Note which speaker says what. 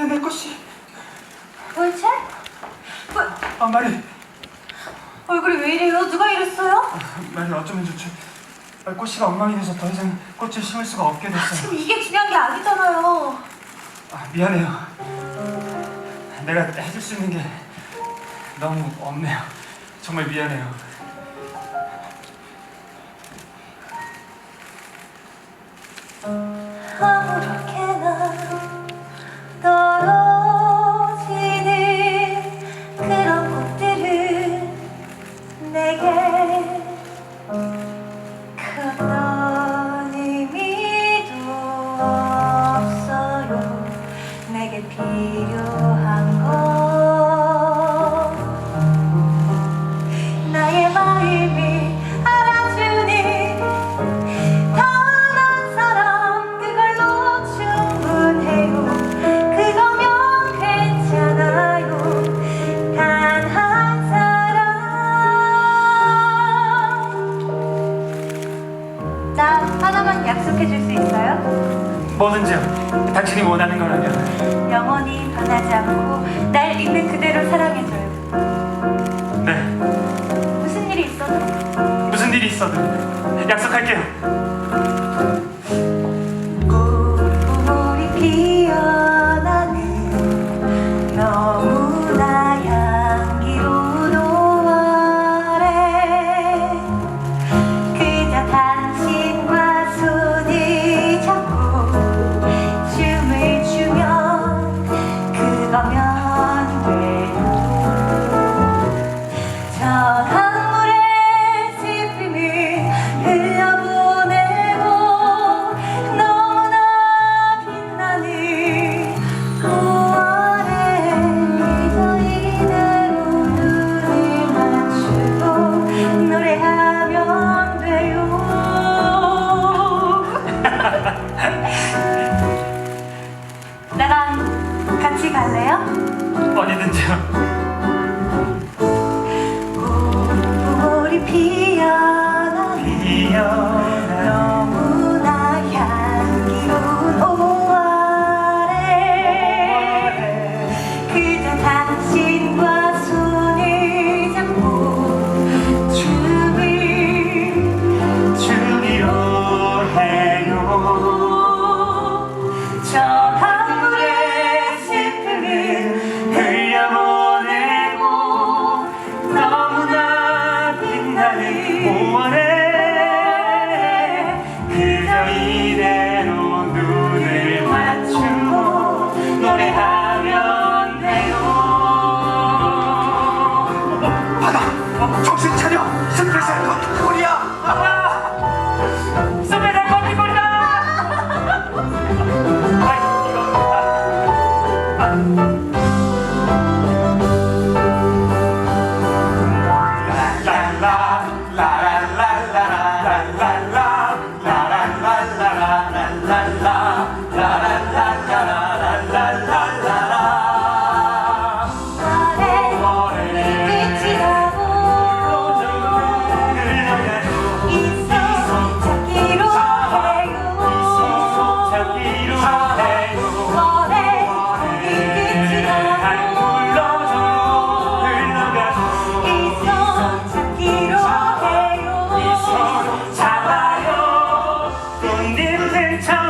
Speaker 1: 내, 내 꽃이.
Speaker 2: 돌체? 뭐,
Speaker 1: 아, 말이,
Speaker 2: 얼굴이 왜 이래요? 누가 이랬어요?
Speaker 1: 말이 어쩌면 좋지. 아, 꽃이가 엉망이 돼서 더 이상 꽃을 심을 수가 없게 됐어요.
Speaker 2: 지금 이게 중요한 게 아니잖아요.
Speaker 1: 아, 미안해요. 내가 해줄 수 있는 게 너무 없네요. 정말 미안해요.
Speaker 2: 아무렇게 영원히 변하지 않고 날 있는 그대로 사랑해줘요
Speaker 1: 네.
Speaker 2: 무슨 일이 있어도
Speaker 1: 무슨 일이 있어도 약속할게요. peace. time.